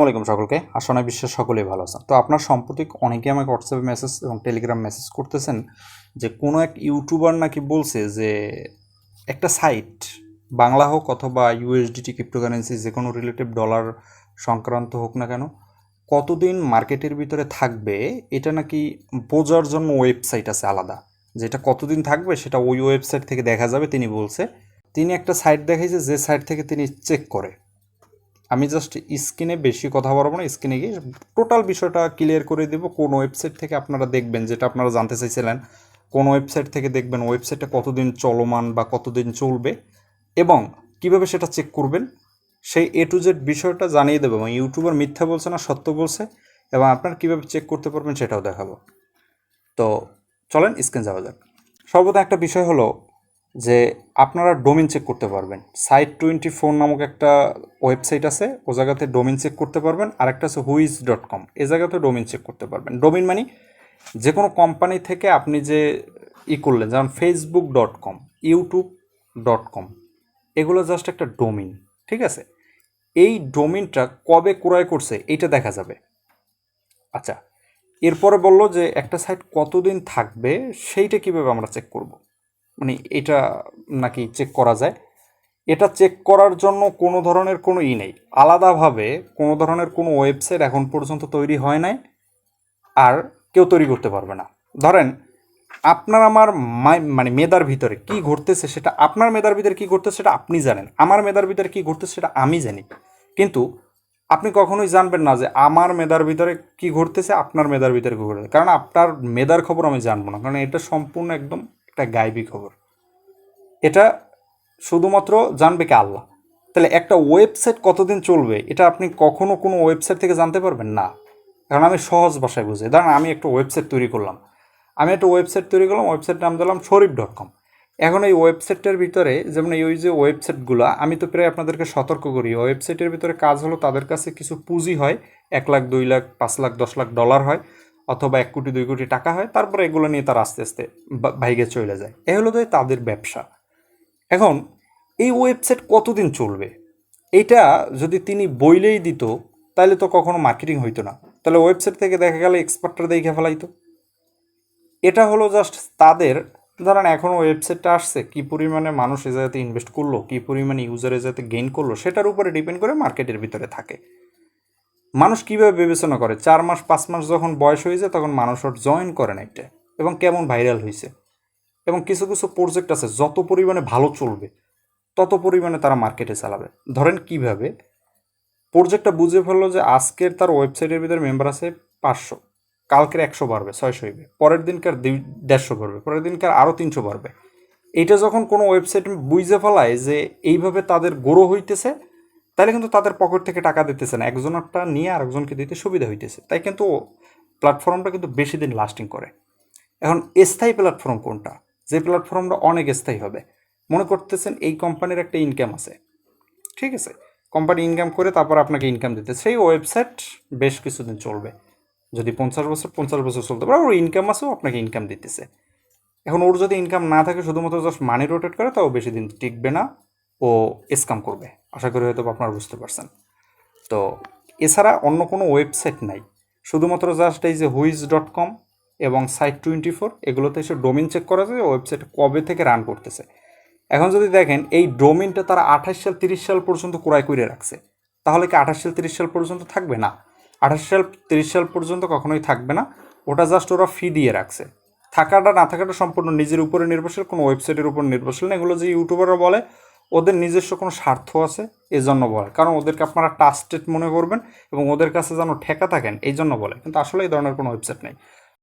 আসসালামাইকুম সকলকে। আসনে বিশ্বাস সকলেই ভালো আছেন। তো আপনার সাম্প্রতিক অনেকে আমাকে হোয়াটসঅ্যাপে মেসেজ এবং টেলিগ্রাম মেসেজ করতেছেন যে কোনো এক ইউটিউবার নাকি বলছে যে একটা সাইট বাংলা হোক অথবা ইউএসডিটি ক্রিপ্টোকারেন্সি যে কোনো রিলেটিভ ডলার সংক্রান্ত হোক না কেন, কতদিন মার্কেটের ভিতরে থাকবে, এটা নাকি বোঝার জন্য ওয়েবসাইট আছে আলাদা। যেটা কতদিন থাকবে, সেটা ওই ওয়েবসাইট থেকে দেখা যাবে, তিনি বলছে। তিনি একটা সাইট দেখাইছে, যে সাইট থেকে তিনি চেক করে। আমি জাস্ট স্ক্রিনে বেশি কথা বলব না, স্ক্রিনে গিয়ে টোটাল বিষয়টা ক্লিয়ার করে দেবো, কোন ওয়েবসাইট থেকে আপনারা দেখবেন, যেটা আপনারা জানতে চাইছিলেন, কোন ওয়েবসাইট থেকে দেখবেন ওয়েবসাইটটা কতদিন চলমান বা কতদিন চলবে, এবং কীভাবে সেটা চেক করবেন, সেই এ টু জেড বিষয়টা জানিয়ে দেবো, এবং ইউটিউবার মিথ্যা বলছে না, সত্য বলছে, এবং আপনার কীভাবে চেক করতে পারবেন সেটাও দেখাবো। তো চলেন, স্ক্রিন যাওয়া যাক। সর্বদা একটা বিষয় হলো যে আপনারা ডোমিন চেক করতে পারবেন। সাইট টোয়েন্টি ফোর নামক একটা ওয়েবসাইট আছে, ও জায়গাতে ডোমিন চেক করতে পারবেন। আরেকটা আছে হুইজ ডট কম এ জায়গাতে ডোমিন চেক করতে পারবেন। ডোমিন মানে যে কোনো কোম্পানি থেকে আপনি যে ই করলেন, যেমন Facebook dot com YouTube dot com এগুলো জাস্ট একটা ডোমিন ঠিক আছে? এই ডোমিনটা কবে ক্রয় করছে, এইটা দেখা যাবে। আচ্ছা এরপরে বলল যে একটা সাইট কতদিন থাকবে, সেইটা কীভাবে আমরা চেক করব? মানে এটা নাকি চেক করা যায়। এটা চেক করার জন্য কোনো ধরনের কোনো ই নেই। আলাদাভাবে কোনো ধরনের কোনো ওয়েবসাইট এখন পর্যন্ত তৈরি হয় নাই আর কেউ তৈরি করতে পারবে না। ধরেন, আপনার আমার মানে মেধার ভিতরে কি ঘটতেছে সেটা, আপনার মেধার ভিতরে কি ঘটতেছে সেটা আপনি জানেন। আমার মেধার ভিতরে কি ঘটতেছে সেটা আমি জানি। কিন্তু আপনি কখনোই জানবেন না যে আমার মেধার ভিতরে কি ঘটতেছে, আপনার মেধার ভিতরে কি ঘটতেছে। কারণ আপনার মেধার খবর আমি জানব না। কারণ এটা সম্পূর্ণ একদম একটা গাইবী খবর। এটা শুধুমাত্র জানবে কি আল্লাহ। তাহলে একটা ওয়েবসাইট কতদিন চলবে, এটা আপনি কখনো কোনো ওয়েবসাইট থেকে জানতে পারবেন? না। কারণ আমি সহজ ভাষায় বুঝি। ধরেন আমি একটা ওয়েবসাইট তৈরি করলাম। আমি একটা ওয়েবসাইট তৈরি করলাম ওয়েবসাইট নাম দিলাম শরীফ ডট কম। এখন এই ওয়েবসাইটটার ভিতরে যেমন এই ওই যে ওয়েবসাইটগুলো, আমি তো প্রায় আপনাদেরকে সতর্ক করি, ওয়েবসাইটের ভিতরে কাজ হলো তাদের কাছে কিছু পুঁজি হয়, এক লাখ, দুই লাখ, পাঁচ লাখ, দশ লাখ ডলার হয়। অথবা এক কোটি, দুই কোটি টাকা হয়, তারপরে এগুলো নিয়ে তারা আস্তে আস্তে ভাইগে চলে যায়। এ হলো তাদের ব্যবসা। এখন, এই ওয়েবসাইট কতদিন চলবে? এটা যদি তিনি বইলেই দিত, তাহলে তো কখনো মার্কেটিং হইতো না। তাহলে ওয়েবসাইট থেকে দেখা গেলে এক্সপার্টরা দেখে ফেলাইতো। এটা হলো জাস্ট তাদের, ধরেন এখন ওয়েবসাইটটা আসছে, কী পরিমাণে মানুষ এ যাতে ইনভেস্ট করল, কী পরিমাণে ইউজার এ যাতে গেইন করল, সেটার উপরে ডিপেন্ড করে মার্কেটের ভিতরে থাকে। মানুষ কীভাবে বিবেচনা করে? চার মাস, পাঁচ মাস যখন বয়স হয়ে যায়, তখন মানুষ ওর জয়েন করে না এটা। এবং কেমন ভাইরাল হয়েছে? এবং কিছু কিছু প্রজেক্ট আছে, যত পরিমাণে ভালো চলবে, তত পরিমাণে তারা মার্কেটে চালাবে। ধরেন কীভাবে? প্রজেক্টটা বুঝে ফেলল যে আজকের তার ওয়েবসাইটের ভিতরে মেম্বার আছে পাঁচশো, কালকের একশো বাড়বে, ছয়শো হইবে, পরের দিনকার দেড়শো বাড়বে, পরের দিনকার আরও তিনশো বাড়বে। এটা যখন কোনো ওয়েবসাইট বুঝে ফেলায় যে এইভাবে তাদের গ্রো হইতেছে তাহলে কিন্তু তাদের পকেট থেকে টাকা দিতেছে না। একজনেরটা নিয়ে আরেকজনকে দিতে সুবিধা হইতেছে। তাই কিন্তু প্ল্যাটফর্মটা কিন্তু বেশি দিন লাস্টিং করে। এখন স্থায়ী প্ল্যাটফর্ম কোনটা? যে প্ল্যাটফর্মটা অনেক স্থায়ী হবে। মনে করতেছেন এই কোম্পানির একটা ইনকাম আছে। ঠিক আছে? কোম্পানি ইনকাম করে তারপর আপনাকে ইনকাম দিতে। সেই ওয়েবসাইট বেশ কিছুদিন চলবে। যদি পঞ্চাশ বছর পঞ্চাশ বছর চলতে পারে, ওর ইনকাম আছেও আপনাকে ইনকাম দিতেছে। এখন ওর যদি ইনকাম না থাকে, শুধুমাত্র জাস্ট মানি রোটেট করে, তাও বেশি দিন টিকবে না। ও স্কাম করবে। আশা করি হয়তো আপনারা বুঝতে পারছেন। তো এছাড়া অন্য কোনো ওয়েবসাইট নাই। শুধুমাত্র জাস্ট এই যে হুইজ ডট কম এবং সাইট টোয়েন্টি ফোর এগুলোতে এসে ডোমিন চেক করা যায়, ওয়েবসাইট কবে থেকে রান করতেছে। এখন যদি দেখেন, এই ডোমিনটা তারা আঠাশ সাল, তিরিশ সাল পর্যন্ত ক্রয় করে রাখছে। তাহলে কি আঠাশ সাল, তিরিশ সাল পর্যন্ত থাকবে? না। আঠাশ সাল, তিরিশ সাল পর্যন্ত কখনোই থাকবে না। ওটা জাস্ট ওরা ফি দিয়ে রাখছে। থাকাটা, না থাকাটা সম্পূর্ণ নিজের উপরে নির্ভরশীল, কোনো ওয়েবসাইটের উপর নির্ভরশীল না। এগুলো যে ইউটিউবাররা বলে ওদের নিজস্ব কোনো স্বার্থ আছে এই জন্য বলে। কারণ ওদেরকে আপনারা টাস্টেড মনে করবেন এবং ওদের কাছে যেন ঠেকা থাকেন এই জন্য বলে। কিন্তু আসলে এই ধরনের কোনো ওয়েবসাইট নেই।